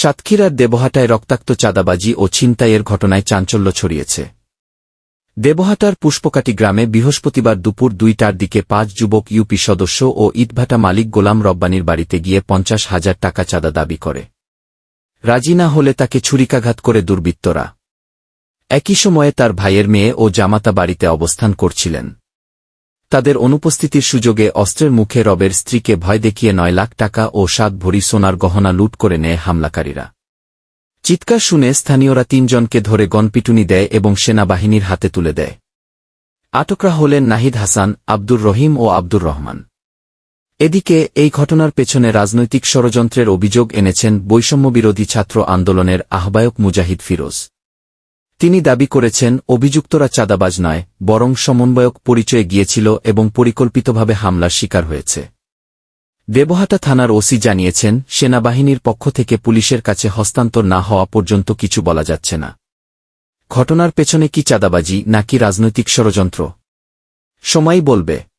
সাতক্ষীরার দেবহাটায় রক্তাক্ত চাঁদাবাজি ও ছিনতাইয়ের ঘটনায় চাঞ্চল্য ছড়িয়েছে। দেবহাটার পুষ্পকাটি গ্রামে বৃহস্পতিবার দুপুর দুইটার দিকে পাঁচ যুবক ইউপি সদস্য ও ইটভাটা মালিক গোলাম রব্বানির বাড়িতে গিয়ে পঞ্চাশ হাজার টাকা চাঁদা দাবি করে। রাজি না হলে তাকে ছুরিকাঘাত করে দুর্বৃত্তরা। একই সময়ে তার ভাইয়ের মেয়ে ও জামাতা বাড়িতে অবস্থান করছিলেন। তাদের অনুপস্থিতির সুযোগে অস্ত্রের মুখে রবের স্ত্রীকে ভয় দেখিয়ে নয় লাখ টাকা ও সাত ভরি সোনার গহনা লুট করে নেয় হামলাকারীরা। চিৎকার শুনে স্থানীয়রা তিনজনকে ধরে গণপিটুনি দেয় এবং সেনাবাহিনীর হাতে তুলে দেয়। আটকরা হলেন নাহিদ হাসান, আব্দুর রহিম ও আব্দুর রহমান। এদিকে এই ঘটনার পেছনে রাজনৈতিক ষড়যন্ত্রের অভিযোগ এনেছেন বৈষম্যবিরোধী ছাত্র আন্দোলনের আহ্বায়ক মুজাহিদ ফিরোজ। তিনি দাবি করেছেন, অভিযুক্তরা চাঁদাবাজ নয়, বরং সমন্বয়ক পরিচয়ে গিয়েছিল এবং পরিকল্পিতভাবে হামলার শিকার হয়েছে। দেবহাটা থানার ওসি জানিয়েছেন, সেনাবাহিনীর পক্ষ থেকে পুলিশের কাছে হস্তান্তর না হওয়া পর্যন্ত কিছু বলা যাচ্ছে না। ঘটনার পেছনে কি চাঁদাবাজি, নাকি রাজনৈতিক ষড়যন্ত্র? সময় বলবে।